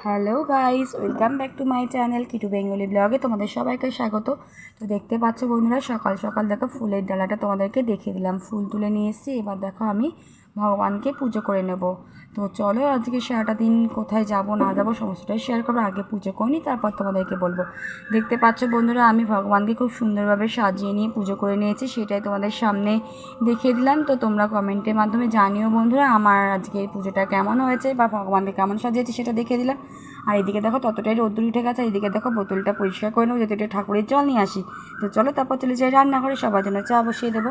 Hello guys welcome back to my channel Kitu Bengali ব্লগে তোমাদের সবাইকে স্বাগত। তো দেখতে পাচ্ছ বন্ধুরা, সকাল সকাল দেখো ফুলের ডালাটা তোমাদেরকে দেখিয়ে দিলাম। ফুল তুলে নিয়ে এসেছি। এবার দেখো আমি ভগবানকে পুজো করে নেব। তো চলো আজকে সারাটা দিন কোথায় যাব, না যাব, সমস্তটাই শেয়ার করব। আগে পুজো করিনি তারপর তোমাদেরকে বলব। দেখতে পাচ্ছ বন্ধুরা, আমি ভগবানকে খুব সুন্দরভাবে সাজিয়ে নিয়ে পুজো করে নিয়েছি, সেটাই তোমাদের সামনে দেখিয়ে দিলাম। তো তোমরা কমেন্টের মাধ্যমে জানিও বন্ধুরা, আমার আজকে এই পুজোটা কেমন হয়েছে বা ভগবানকে কেমন সাজিয়েছি সেটা দেখিয়ে দিলাম। আর এদিকে দেখো, ততটাই রোদ্দুর উঠে গেছে, এদিকে দেখো, বোতলটা পরিষ্কার করে নেব, যাতে এটা ঠাকুরের জল নিয়ে আসি। তো চলো, তারপর চলে যাই রান্নাঘরে, সবার জন্য চা বসিয়ে দেবো।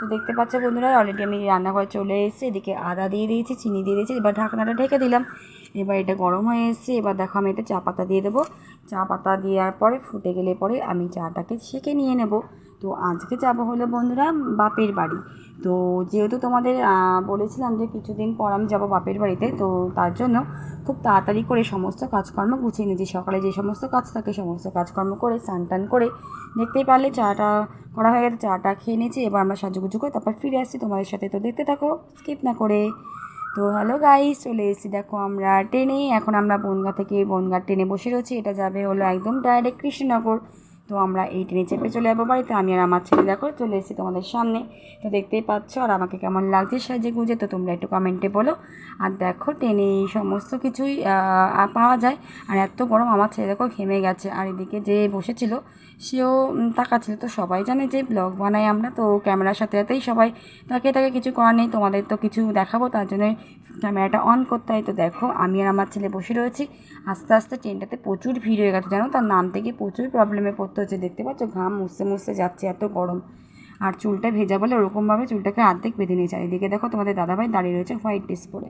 তো দেখতে পাচ্ছ বন্ধুরা অলরেডি আমি রান্নাঘরে চলে এসেছি। এদিকে আদা দিয়ে দিয়েছি, চিনি দিয়ে দিয়েছি, এবার ঢাকনাটা ঢেকে দিলাম। এবার এটা গরম হয়ে এসেছে, এবার দেখো আমি এতে চা পাতা দিয়ে দেবো। চা পাতা দেওয়ার পরে ফুটে গেলে পরে আমি চাটাকে সেঁকে নিয়ে নেব। তো আজকে যাব হলো বন্ধুরা বাপের বাড়ি। তো যেহেতু তোমাদের বলেছিলাম যে কিছুদিন পর আমি যাব বাপের বাড়িতে, তো তার জন্য খুব তাড়াতাড়ি করে সমস্ত কাজকর্ম গুছিয়ে নিয়েছি। সকালে যে সমস্ত কাজ থাকে সমস্ত কাজকর্ম করে, স্নান টান করে দেখতেই পারলে চাটা করা হয়ে গেছে, চাটা খেয়ে নিয়েছি, এবার আমরা সাজুগুজু করে তারপর ফিরে আসছি। তোমাদের সাথে তো দেখতে থাকো, স্কিপ না করে। তো হ্যালো গাইস, চলে এসেছি দেখো আমরা ট্রেনে। এখন আমরা বনগা থেকে বনগা ট্রেনে বসে রয়েছি। এটা যাবে হলো একদম ডাইরেক্ট কৃষ্ণনগর। তো আমরা এই ট্রেনে চেপে চলে যাব বাড়িতে। আমি আর আমার ছেলে দেখো চলে এসেছি তোমাদের সামনে। তো দেখতেই পাচ্ছ আর আমাকে কেমন লাগছে সাজে গুঁজে, তো তোমরা একটু কমেন্টে বলো। আর দেখো ট্রেনে এই সমস্ত কিছুই পাওয়া যায়। আর এত গরম, আমার ছেলে দেখো ঘেমে গেছে। আর এদিকে যে বসেছিল, সেও তাকাচ্ছিল। তো সবাই জানে যে ব্লগ বানাই আমরা, তো ক্যামেরার সাথে সাথেই সবাই তাকে তাকে কিছু করার নেই। তোমাদের তো কিছু দেখাবো, তার জন্য ক্যামেরাটা অন করতে হয়। তো দেখো আমি আর আমার ছেলে বসে রয়েছি। আস্তে আস্তে ট্রেনটাতে প্রচুর ভিড় হয়ে গেছে। জানো তার নাম থেকে প্রচুর প্রবলেমে পড়তে হচ্ছে, দেখতে পাচ্ছ? ঘাম মুছতে মুছতে যাচ্ছে, এত গরম। আর চুলটা ভেজা বলে ওরকমভাবে চুলটাকে অর্ধেক বেঁধে নিয়েছে। আর এদিকে দেখো, তোমাদের দাদাভাই দাঁড়িয়ে রয়েছে হোয়াইট ড্রেস পরে।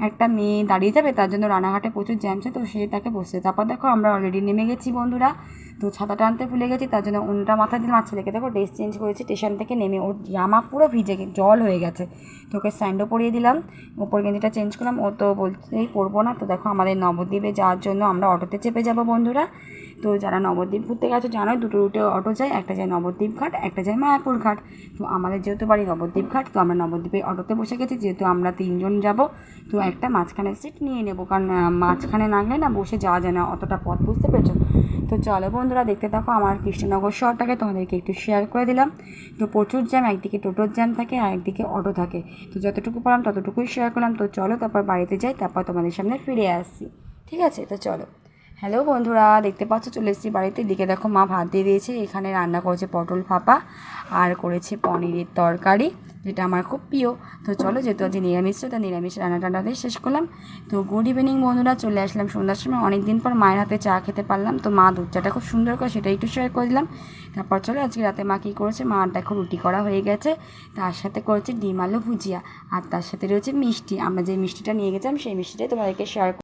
একটা মেয়ে দাঁড়িয়ে যাবে, তার জন্য রানাঘাটে প্রচুর জ্যামছে তো সে তাকে বসছে তারপর দেখো, আমরা অলরেডি নেমে গেছি বন্ধুরা। তো ছাতাটা আনতে ভুলে গেছি, তার জন্য উনটা মাথায় দিলাম। আর ছেলেকে দেখো, ড্রেস চেঞ্জ করেছি, স্টেশন থেকে নেমে। ওর জামা পুরো ভিজে জল হয়ে গেছে। তো ওকে স্যান্ডও পরিয়ে দিলাম, ওপর গেঞ্জিটা চেঞ্জ করলাম। ও তো বলতেই পরবো না। তো দেখো, আমাদের নবদ্বীপে যাওয়ার জন্য আমরা অটোতে চেপে যাব বন্ধুরা। তো যারা নবদ্বীপ ঘুরতে গেছে, জানোই দুটো রুটে অটো যায়, একটা যায় নবদ্বীপ ঘাট, একটা যায় মায়াপুর ঘাট। তো আমাদের যেহেতু বাড়ি নবদ্বীপ ঘাট, তো আমরা নবদ্বীপে অটোতে বসে গেছি, যেহেতু আমরা তিনজন যাব, তো একটা মাঝখানে সিট নিয়ে নেব। কারণ মাঝখানে না গেলে না বসে যাওয়া যায় না, অতটা পথ বুঝতে পেরেছ? তো চলো বন্ধুরা, দেখতে থাকো আমার কৃষ্ণনগর শহরটাকে, তোমাদেরকে একটু শেয়ার করে দিলাম। তো প্রচুর জ্যাম একদিকে টোটোর জ্যাম থাকে, আর একদিকে অটো থাকে। তো যতটুকু পারলাম ততটুকুই শেয়ার করলাম। তো চলো তারপর বাড়িতে যাই, তারপর তোমাদের সামনে ফিরে আসছি ঠিক আছে, তো চলো। হ্যালো বন্ধুরা, দেখতে পাচ্ছ, চলে এসেছি বাড়িতে। দিকে দেখো মা ভাত দিয়ে দিয়েছে, এখানে রান্না করেছে পটল ফাঁপা আর করেছে পনিরের তরকারি, যেটা আমার খুব প্রিয়। তো চলো, যেহেতু আজ নিরামিষ, তো নিরামিষ রান্না টান্না দিয়ে শেষ করলাম। তো গুড ইভিনিং বন্ধুরা, চলে আসলাম সন্ধ্যার সময়। অনেক দিন পর মায়ের হাতে চা খেতে পারলাম, তো মা দুধ চাটা খুব সুন্দর করে সেটা একটু শেয়ার করে দিলাম। তারপর চলো, আজকে রাতে মা কী করেছে, মা দেখো রুটি করা হয়ে গেছে, তার সাথে করেছে ডিম আলু ভুজিয়া, আর তার সাথে রয়েছে মিষ্টি। আমরা যে মিষ্টিটা নিয়ে গেছিলাম, সেই মিষ্টিটাই তোমাদেরকে শেয়ার